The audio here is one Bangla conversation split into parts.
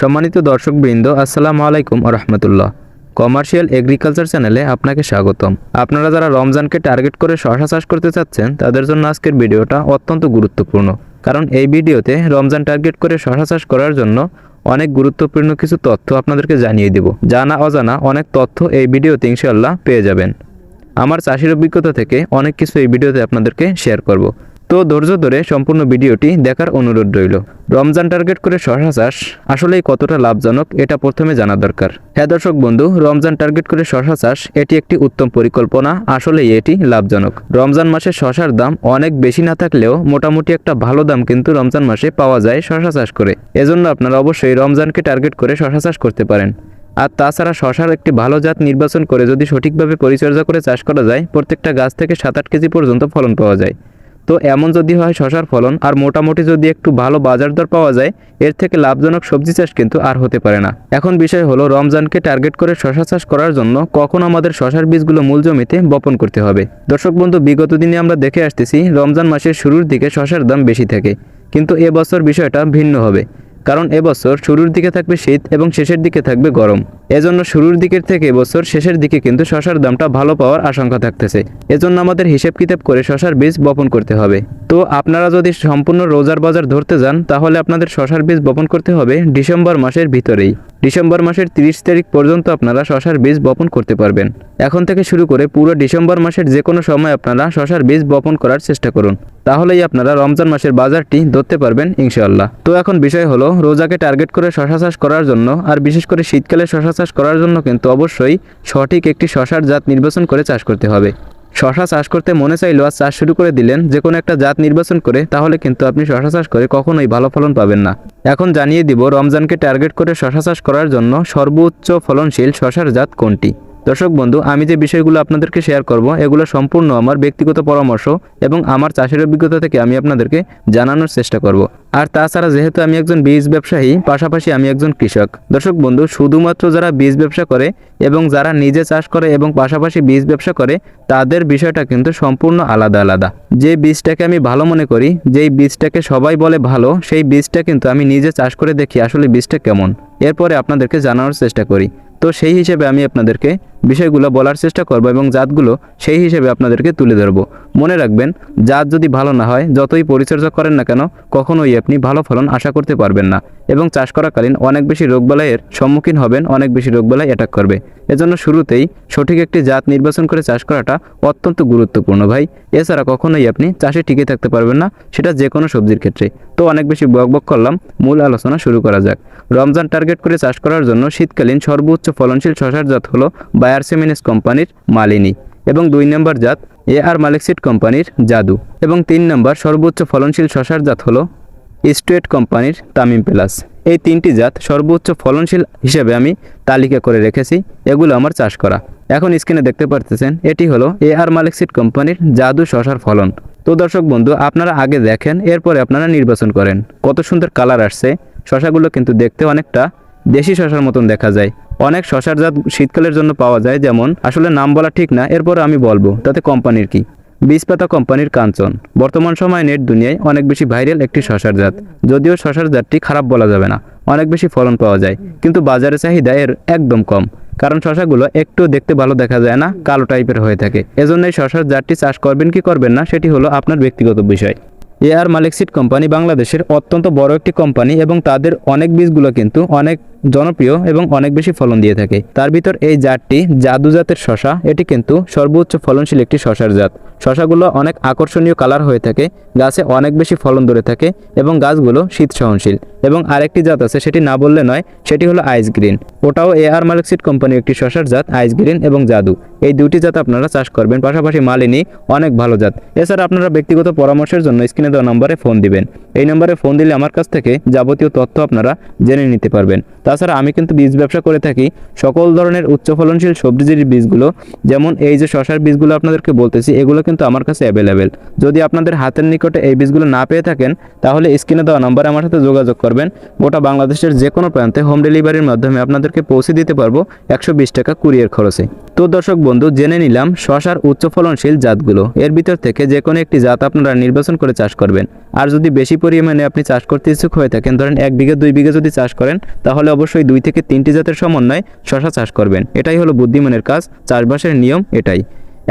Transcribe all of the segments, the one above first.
সম্মানিত দর্শকবৃন্দ, আসসালামু আলাইকুম রহমতুল্লাহ কমার্শিয়াল এগ্রিকালচার চ্যানেলে আপনাকে স্বাগতম। আপনারা যারা রমজানকে টার্গেট করে শশা চাষ করতে চাচ্ছেন, তাদের জন্য আজকের ভিডিওটা অত্যন্ত গুরুত্বপূর্ণ। কারণ এই ভিডিওতে রমজান টার্গেট করে শশা চাষ করার জন্য অনেক গুরুত্বপূর্ণ কিছু তথ্য আপনাদেরকে জানিয়ে দিব। জানা অজানা অনেক তথ্য এই ভিডিওতে ইনশাল্লাহ পেয়ে যাবেন। আমার চাষির অভিজ্ঞতা থেকে অনেক কিছু এই ভিডিওতে আপনাদেরকে শেয়ার করব। তো ধৈর্য ধরে সম্পূর্ণ ভিডিওটি দেখার অনুরোধ রইল। রমজান টার্গেট করে শশা চাষ আসলেই কতটা লাভজনক এটা প্রথমে জানা দরকার। হ্যাঁ দর্শক বন্ধু, রমজান টার্গেট করে শশা চাষ এটি একটি উত্তম পরিকল্পনা, আসলেই এটি লাভজনক। রমজান মাসে শশার দাম অনেক বেশি না থাকলেও মোটামুটি একটা ভালো দাম কিন্তু রমজান মাসে পাওয়া যায় শশা চাষ করে। এজন্য আপনারা অবশ্যই রমজানকে টার্গেট করে শশা চাষ করতে পারেন। আর তাছাড়া শশার একটি ভালো জাত নির্বাচন করে যদি সঠিকভাবে পরিচর্যা করে চাষ করা যায়, প্রত্যেকটা গাছ থেকে সাত আট কেজি পর্যন্ত ফলন পাওয়া যায়। তো এমন যদি হয় শশার ফলন, আর মোটামুটি যদি একটু ভালো বাজার দর পাওয়া যায়, এর থেকে লাভজনক সবজি চাষ কিন্তু আর হতে পারে না। এখন বিষয় হলো, রমজানকে টার্গেট করে শশা চাষ করার জন্য কখন আমাদের শশার বীজগুলো মূল জমিতে বপন করতে হবে? দর্শক বন্ধু, বিগত দিনে আমরা দেখে আসতেছি, রমজান মাসের শুরুর দিকে শশার দাম বেশি থাকে। কিন্তু এবছর বিষয়টা ভিন্ন হবে। কারণ এবছর শুরুর দিকে থাকবে শীত এবং শেষের দিকে থাকবে গরম। এজন্য শুরুর দিকের থেকে এবছর শেষের দিকে কিন্তু শশার দামটা ভালো পাওয়ার আশঙ্কা থাকতেছে। এজন্য আমাদের হিসেব কিতাব করে শশার বীজ বপন করতে হবে। তো আপনারা যদি সম্পূর্ণ রোজার বাজার ধরতে যান, তাহলে আপনাদের শশার বীজ বপন করতে হবে ডিসেম্বর মাসের ভিতরেই। ডিসেম্বর মাসের তিরিশ তারিখ পর্যন্ত আপনারা শশার বীজ বপন করতে পারবেন। এখন থেকে শুরু করে পুরো ডিসেম্বর মাসের যে কোনো সময় আপনারা শশার বীজ বপন করার চেষ্টা করুন। তাহলেই আপনারা রমজান মাসের বাজারটি ধরতে পারবেন ইনশাআল্লাহ। তো এখন বিষয় হলো, রোজাকে টার্গেট করে শশা চাষ করার জন্য আর বিশেষ করে শীতকালে শশা চাষ করার জন্য কিন্তু অবশ্যই সঠিক একটি শশার জাত নির্বাচন করে চাষ করতে হবে। শশা চাষ করতে মনে চাইলেও আর চাষ শুরু করে দিলেন। যে কোনো একটা জাত নির্বাচন করে তাহলে কিন্তু আপনি শশা চাষ করে কখনোই ভালো ফলন পাবেন না। এখন জানিয়ে দিব, রমজানকে টার্গেট করে শশা চাষ করার জন্য সর্বোচ্চ ফলনশীল শশার জাত কোনটি? দর্শক বন্ধু, আমি যে বিষয়গুলো আপনাদেরকে শেয়ার করব, এগুলো সম্পূর্ণ আমার ব্যক্তিগত পরামর্শ এবং আমার চাষের অভিজ্ঞতা থেকে আমি আপনাদেরকে জানানোর চেষ্টা করব। আর তাছাড়া যেহেতু আমি একজন বীজ ব্যবসায়ী, পাশাপাশি আমি একজন কৃষক। দর্শক বন্ধু, শুধুমাত্র যারা বীজ ব্যবসা করে এবং যারা নিজে চাষ করে এবং পাশাপাশি বীজ ব্যবসা করে, তাদের বিষয়টা কিন্তু সম্পূর্ণ আলাদা আলাদা। যে বীজটাকে আমি ভালো মনে করি, যেই বীজটাকে সবাই বলে ভালো, সেই বীজটা কিন্তু আমি নিজে চাষ করে দেখি আসলে বীজটা কেমন। এরপরে আপনাদেরকে জানানোর চেষ্টা করি। তো সেই হিসেবে আমি আপনাদেরকে বিষয়গুলো বলার চেষ্টা করব এবং জাতগুলো সেই হিসেবে আপনাদেরকে তুলে ধরবো। মনে রাখবেন, জাত যদি ভালো না হয়, যতই পরিচর্যা করেন না কেন, কখনোই আপনি ভালো ফলন আশা করতে পারবেন না এবং চাষ করাকালীন অনেক বেশি রোগবালাইয়ের সম্মুখীন হবেন, অনেক বেশি রোগবালাই অ্যাটাক করবে। এজন্য শুরুতেই সঠিক একটি জাত নির্বাচন করে চাষ করাটা অত্যন্ত গুরুত্বপূর্ণ ভাই। এছাড়া কখনোই আপনি চাষে টিকে থাকতে পারবেন না, সেটা যে কোনো সবজির ক্ষেত্রে। তো অনেক বেশি বক বক করলাম, মূল আলোচনা শুরু করা যাক। রমজান টার্গেট করে চাষ করার জন্য শীতকালীন সর্বোচ্চ ফলনশীল শশার জাত হলো বায়ার সেমিনেস কোম্পানির মালিনী এবং দুই নম্বর জাত এ আর মালিকসিড কোম্পানির জাদু এবং তিন নম্বর সর্বোচ্চ ফলনশীল শশার জাত হলো স্ট্রেট কোম্পানির তামিম প্লাস। এই তিনটি জাত সর্বোচ্চ ফলনশীল হিসেবে আমি তালিকা করে রেখেছি, এগুলো আমার চাষ করা। এখন স্ক্রিনে দেখতে পারতেছেন, এটি হলো এ আর মালিকসিড কোম্পানির জাদু শশার ফলন। তো দর্শক বন্ধু, আপনারা আগে দেখেন, এরপরে আপনারা নির্বাচন করেন। কত সুন্দর কালার আসছে, শশাগুলো কিন্তু দেখতে অনেকটা দেশি শশার মতন দেখা যায়। অনেক শশার জাত শীতকালের জন্য পাওয়া যায়, যেমন, আসলে নাম বলা ঠিক না এরপর আমি বলব, তাতে কোম্পানির কি? বীজপাতা কোম্পানির কাঞ্চন। বর্তমান সময়ে নেট দুনিয়ায় অনেক বেশি ভাইরাল একটি শশার জাত। যদিও শশার জাতটি খারাপ বলা যাবে না, অনেক বেশি ফলন পাওয়া যায়, কিন্তু বাজারে চাহিদা এর একদম কম, কারণ শশাগুলো একটু দেখতে ভালো দেখা যায় না, কালো টাইপের হয়ে থাকে। এজন্য এই শশার জাতটি চাষ করবেন কি করবেন না, সেটি হলো আপনার ব্যক্তিগত বিষয়। এ আর মালিক সিড কোম্পানি বাংলাদেশের অত্যন্ত বড় একটি কোম্পানি এবং তাদের অনেক বীজগুলো কিন্তু অনেক জনপ্রিয় এবং অনেক বেশি ফলন দিয়ে থাকে। তার ভিতর এই জাতটি জাদু জাতের শশা। এটি কিন্তু সর্বোচ্চ ফলনশীল একটি শশার জাত। শশাগুলো অনেক আকর্ষণীয় কালার হয়ে থাকে, গাছে অনেক বেশি ফলন ধরে থাকে এবং গাছগুলো শীত সহনশীল। এবং আরেকটি জাত আছে, সেটি না বললে নয়, সেটি হলো আইস গ্রিন। ওটাও এ আর মালিক সিড কোম্পানির একটি শশার জাত, আইস গ্রিন এবং জাদু। এই দুটি জাত আপনারা চাষ করবেন, পাশাপাশি মালিনী অনেক ভালো জাত। এছাড়া আপনারা ব্যক্তিগত পরামর্শের জন্য স্ক্রিনে দেওয়া নম্বরে ফোন দিবেন। এই নম্বরে ফোন দিলে আমার কাছ থেকে যাবতীয় তথ্য আপনারা জেনে নিতে পারবেন। তাছাড়া আমি কিন্তু বীজ ব্যবসা করে থাকি। সকল ধরনের উচ্চ ফলনশীল সবজির বীজগুলো, যেমন এই যে শশার বীজগুলো আপনাদেরকে বলতেছি, এগুলো কিন্তু আমার কাছে অ্যাভেলেবেল যদি আপনাদের হাতের নিকটে এই বীজগুলো না পেয়ে থাকেন, তাহলে স্ক্রিনে দেওয়া নম্বরে আমার সাথে যোগাযোগ করবেন। গোটা বাংলাদেশের যে কোনো প্রান্তে হোম ডেলিভারির মাধ্যমে আপনাদেরকে পৌঁছে দিতে পারব একশো বিশ টাকা কুরিয়ার খরচে। তো দর্শক বন্ধু, জেনে নিলাম শশার উচ্চ ফলনশীল জাতগুলো। এর ভিতর থেকে যে কোনো একটি জাত আপনারা নির্বাচন করে চাষ করবেন। আর যদি বেশি পরিমাণে আপনি চাষ করতে ইচ্ছুক হয়ে থাকেন, ধরেন এক বিঘা, দুই বিঘা যদি চাষ করেন, তাহলে অবশ্যই দুই থেকে তিনটি জাতের সমন্বয়ে শশা চাষ করবেন। এটাই হলো বুদ্ধিমানের কাজ, চাষবাসের নিয়ম এটাই।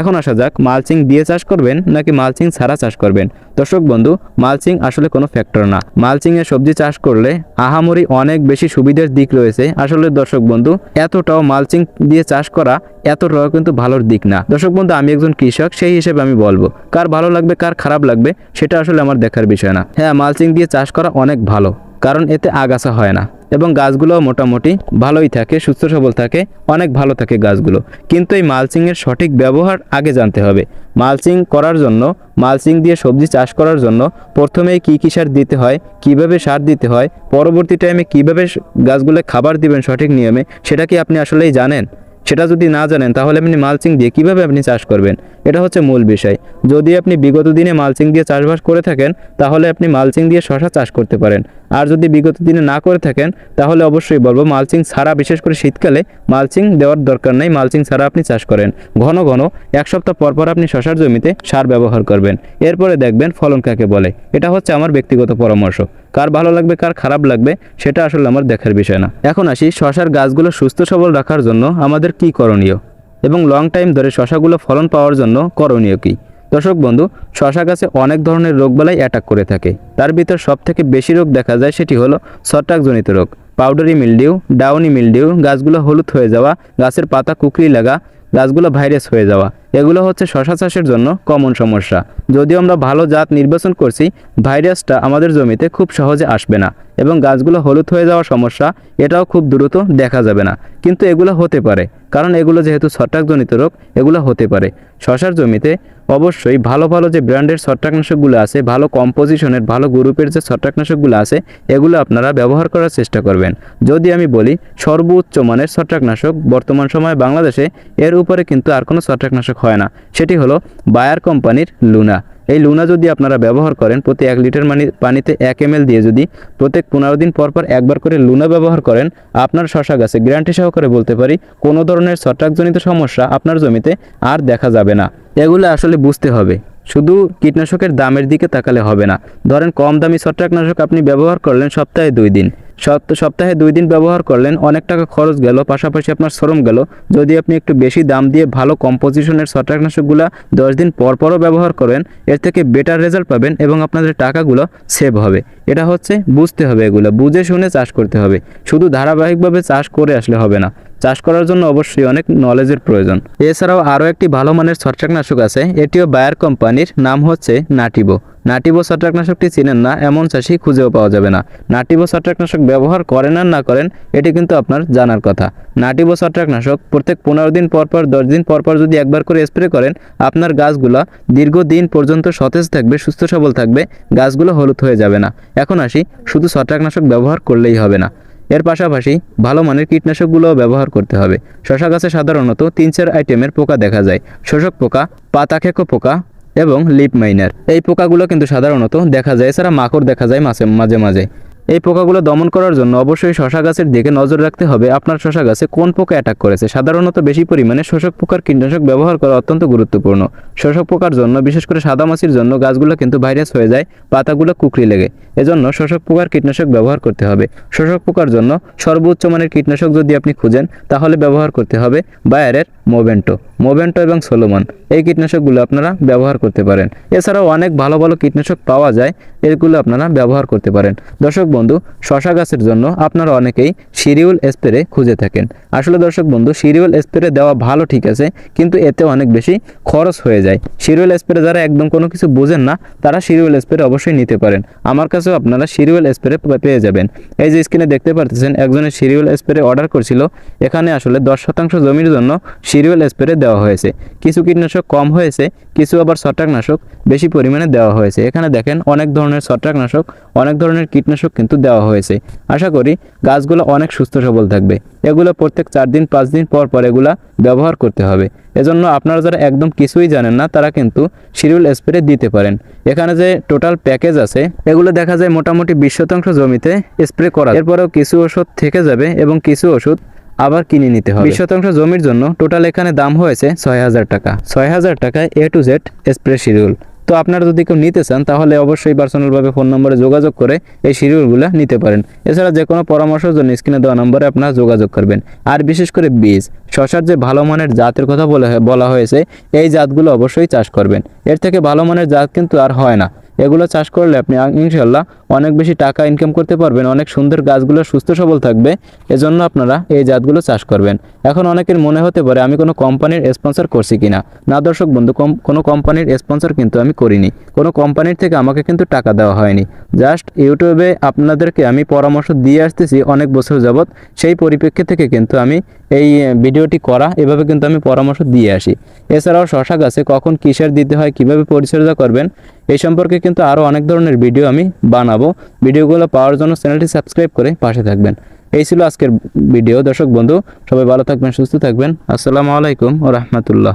এখন আসা যাক, মালচিং দিয়ে চাষ করবেন নাকি মালচিং ছাড়া চাষ করবেন? দর্শক বন্ধু, মালচিং আসলে কোনো ফ্যাক্টর না। মালচিং এ সবজি চাষ করলে আহামরি অনেক বেশি সুবিধার দিক রয়েছে। আসলে দর্শক বন্ধু, এতটাও মালচিং দিয়ে চাষ করা এতটাও কিন্তু ভালোর দিক না। দর্শক বন্ধু, আমি একজন কৃষক, সেই হিসেবে আমি বলব, কার ভালো লাগবে, কার খারাপ লাগবে, সেটা আসলে আমার দেখার বিষয় না। হ্যাঁ মালচিং দিয়ে চাষ করা অনেক ভালো, কারণ এতে আগাছা হয় না। এবং গাছগুলো মোটামুটি ভালোই থাকে, সুস্থ সবল থাকে, অনেক ভালো থাকে গাছগুলো। কিন্তু এই মালচিংয়ের সঠিক ব্যবহার আগে জানতে হবে। মালচিং করার জন্য, মালচিং দিয়ে সবজি চাষ করার জন্য প্রথমেই কী কী সার দিতে হয়, কীভাবে সার দিতে হয়, পরবর্তী টাইমে কীভাবে গাছগুলো খাবার দিবেন সঠিক নিয়মে, সেটা কি আপনি আসলেই জানেন? সেটা যদি না জানেন, তাহলে আপনি মালচিং দিয়ে কীভাবে আপনি চাষ করবেন? এটা হচ্ছে মূল বিষয়। যদি আপনি বিগত দিনে মালচিং দিয়ে চাষবাস করে থাকেন, তাহলে আপনি মালচিং দিয়ে শশা চাষ করতে পারেন। আর যদি বিগত দিনে না করে থাকেন, তাহলে অবশ্যই বলব মালচিং ছাড়া, বিশেষ করে শীতকালে, মালচিং দেওয়ার দরকার নেই, মালচিং ছাড়া আপনি চাষ করেন। ঘন ঘন এক সপ্তাহ পর পর আপনি শশার জমিতে সার ব্যবহার করবেন। এরপরে দেখবেন ফলন কাকে বলে। এটা হচ্ছে আমার ব্যক্তিগত পরামর্শ। কার ভালো লাগবে, কার খারাপ লাগবে, সেটা আসলে আমার দেখার বিষয় না। এখন আসি শশার গাছগুলো সুস্থ সবল রাখার জন্য আমাদের কি করণীয় এবং লং টাইম ধরে শশাগুলো ফলন পাওয়ার জন্য করণীয় কী? দর্শক বন্ধু, শশা গাছে অনেক ধরনের রোগবালাই অ্যাটাক করে থাকে। তার ভিতর সব থেকে বেশি রোগ দেখা যায় সেটি হলো ছত্রাকজনিত রোগ। পাউডারি মিলডিউ ডাউনি মিলডিউ গাছগুলো হলুদ হয়ে যাওয়া, গাছের পাতা কুকরি লাগা, গাছগুলো ভাইরাস হয়ে যাওয়া। এগুলো হচ্ছে শশা চাষের জন্য কমন সমস্যা। যদিও আমরা ভালো জাত নির্বাচন করছি, ভাইরাসটা আমাদের জমিতে খুব সহজে আসবে না এবং গাছগুলো হলুদ হয়ে যাওয়ার সমস্যা, এটাও খুব দ্রুত দেখা যাবে না। কিন্তু এগুলো হতে পারে, কারণ এগুলো যেহেতু ছত্রাকজনিত রোগ, এগুলো হতে পারে। শশার জমিতে অবশ্যই ভালো ভালো যে ব্র্যান্ডের ছত্রাকনাশকগুলো আছে, ভালো কম্পোজিশনের, ভালো গ্রুপের যে ছত্রাকনাশকগুলো আছে, এগুলো আপনারা ব্যবহার করার চেষ্টা করবেন। যদি আমি বলি সর্বোচ্চ মানের ছত্রাকনাশক বর্তমান সময়ে বাংলাদেশে, এর উপরে কিন্তু আর কোনো ছত্রাকনাশক হয় না। সেটি হলো বায়ার কোম্পানির লুনা। এই লুনা যদি আপনারা ব্যবহার করেন, প্রতি এক লিটার মানি পানিতে এক এম দিয়ে যদি প্রত্যেক পনেরো দিন পর পর একবার করে লুনা ব্যবহার করেন, আপনার শশা গাছে গ্যারান্টি সহকারে বলতে পারি, কোনো ধরনের ছত্রাকজনিত সমস্যা আপনার জমিতে আর দেখা যাবে না। এগুলো আসলে বুঝতে হবে। শুধু কীটনাশকের দামের দিকে তাকালে হবে না। ধরেন কম দামি ছত্রাকনাশক আপনি ব্যবহার করলেন সপ্তাহে দুই দিন। সপ্তাহে দুই দিন ব্যবহার করলেন, অনেক টাকা খরচ গেল, পাশাপাশি আপনার শ্রম গেল। যদি আপনি একটু বেশি দাম দিয়ে ভালো কম্পোজিশনের ছত্রাকনাশকগুলো দশ দিন পর পরও ব্যবহার করেন, এর থেকে বেটার রেজাল্ট পাবেন এবং আপনাদের টাকাগুলো সেভ হবে। এটা হচ্ছে বুঝতে হবে এগুলো, বুঝে শুনে চাষ করতে হবে। শুধু ধারাবাহিকভাবে চাষ করে আসলে হবে না, চাষ করার জন্য অবশ্যই অনেক নলেজের প্রয়োজন। এছাড়াও আরও একটি ভালো মানের ছত্রাকনাশক আছে, এটিও বায়ার কোম্পানির নাম হচ্ছে নাটিবো নাটিবো ছত্রাকনাশকটি চিনেন না, এমন চাষি খুঁজেও পাওয়া যাবে না। নাটিব ছত্রাকনাশক ব্যবহার করেন আর না করেন, এটি কিন্তু আপনার জানার কথা। নাটিব ছত্রাকনাশক প্রত্যেক পনেরো দিন পর পর, দশ দিন পর পর যদি একবার করে স্প্রে করেন, আপনার গাছগুলো দীর্ঘদিন পর্যন্ত সতেজ থাকবে, সুস্থ সবল থাকবে, গাছগুলো হলুদ হয়ে যাবে না। এখন আসি, শুধু ছত্রাকনাশক ব্যবহার করলেই হবে না। এর পাশাপাশি ভালো মানের কীটনাশকগুলোও ব্যবহার করতে হবে। শশা গাছে সাধারণত তিন চার আইটেমের পোকা দেখা যায়। শোষক পোকা, পাতা খেকো পোকা এবং লিপ মাইনার। এই পোকাগুলো কিন্তু সাধারণত দেখা যায়, এছাড়া মাকড় দেখা যায় মাঝে মাঝে। এই পোকাগুলো দমন করার জন্য অবশ্যই শশা গাছের দিকে নজর রাখতে হবে। আপনার শশা গাছে কোন পোকা অ্যাটাক করেছে? সাধারণত বেশি পরিমাণে শোষক পোকার কীটনাশক ব্যবহার করা অত্যন্ত গুরুত্বপূর্ণ। শোষক পোকার জন্য, বিশেষ করে সাদা মাছির জন্য, গাছগুলো কিন্তু ভাইরাস হয়ে যায়, পাতাগুলো কুকরি লেগে। এজন্য শোষক পোকার কীটনাশক ব্যবহার করতে হবে। শোষক পোকার জন্য সর্বোচ্চ মানের কীটনাশক যদি আপনি খুঁজেন, তাহলে ব্যবহার করতে হবে বায়ারের মোভেন্টো মোভেন্টো এবং সোলোমন। এই কীটনাশকগুলো আপনারা ব্যবহার করতে পারেন। এছাড়াও অনেক ভালো ভালো কীটনাশক পাওয়া যায়, এগুলো আপনারা ব্যবহার করতে পারেন। দর্শক বন্ধু, শশা গাছের জন্য আপনারা অনেকেই সিরিউল স্প্রে খুঁজে থাকেন। আসলে দর্শক বন্ধু সিরিউল স্প্রে দেওয়া ভালো ঠিক আছে, কিন্তু এতে অনেক বেশি খরচ হয়ে যায়। সিরিউল স্প্রে যারা একদম কোনো কিছু বোঝেন না, তারা সিরিউল স্প্রে অবশ্যই নিতে পারেন। আমার কাছেও আপনারা সিরিউল স্প্রে পেয়ে যাবেন। এই যে স্ক্রিনে দেখতে পারতেছেন একজনের সিরিউল স্প্রে অর্ডার করছিল। এখানে আসলে দশ শতাংশ জমির জন্য সিরিউল স্প্রে দেওয়া হয়েছে। কিছু কীটনাশক কম হয়েছে, কিছু আবার ছত্রাকনাশক বেশি পরিমাণে দেওয়া হয়েছে। এখানে দেখেন, অনেক ধরনের ছত্রাকনাশক, অনেক ধরনের কীটনাশক কিন্তু দেওয়া হয়েছে। আশা করি গাছগুলো অনেক সুস্থ সবল থাকবে। এগুলো প্রত্যেক চার দিন, পাঁচ দিন পর পর এগুলা ব্যবহার করতে হবে। এজন্য আপনারা যারা একদম কিছুই জানেন না, তারা কিন্তু শিডিউল স্প্রে দিতে পারেন। এখানে যে টোটাল প্যাকেজ আছে, এগুলো দেখা যায় মোটামুটি বিশ শতাংশ জমিতে স্প্রে করা এরপরেও কিছু ওষুধ থেকে যাবে এবং কিছু ওষুধ আবার কিনে নিতে হবে। বিশ শতাংশ জমির জন্য টোটাল এখানে দাম হয়েছে ছয় হাজার টাকা। ছয় হাজার টাকায় A to Z spray schedule. তো আপনারা যদি কেউ নিতে চান, তাহলে অবশ্যই পার্সোনালভাবে ফোন নম্বরে যোগাযোগ করে এই শিডিউলগুলো নিতে পারেন। এছাড়া যে কোনো পরামর্শের জন্য স্ক্রিনে দেওয়া নম্বরে আপনারা যোগাযোগ করবেন। আর বিশেষ করে বীজ, শশার যে ভালো মানের জাতের কথা বলা বলা হয়েছে, এই জাতগুলো অবশ্যই চাষ করবেন। এর থেকে ভালো মানের জাত কিন্তু আর হয় না। এগুলো চাষ করলে আপনি ইনশাল্লাহ অনেক বেশি টাকা ইনকাম করতে পারবেন, অনেক সুন্দর গাছগুলো সুস্থ সবল থাকবে, এজন্য আপনারা এই জাতগুলো চাষ করবেন। এখন অনেকের মনে হতে পারে আমি কোনো কোম্পানির স্পন্সর করছি কিনা। না দর্শক বন্ধু কোনো কোম্পানির স্পন্সর কিন্তু আমি করিনি। কোনো কোম্পানির থেকে আমাকে কিন্তু টাকা দেওয়া হয়নি। জাস্ট ইউটিউবে আপনাদেরকে আমি পরামর্শ দিয়ে আসতেছি অনেক বছর যাবৎ, সেই পরিপ্রেক্ষিত থেকে কিন্তু আমি এই ভিডিওটি করা, এভাবে কিন্তু আমি পরামর্শ দিয়ে আসি। এছাড়াও শশা গাছে কখন কিসের দিতে হয়, কীভাবে পরিচর্যা করবেন এই সম্পর্কে কিন্তু আরও অনেক ধরনের ভিডিও আমি বানাবো। ভিডিওগুলো পাওয়ার জন্য চ্যানেলটি সাবস্ক্রাইব করে পাশে থাকবেন। এই ছিল আজকের ভিডিও। দর্শক বন্ধু, সবাই ভালো থাকবেন, সুস্থ থাকবেন। আসসালামু আলাইকুম ও রহমতুল্লাহ।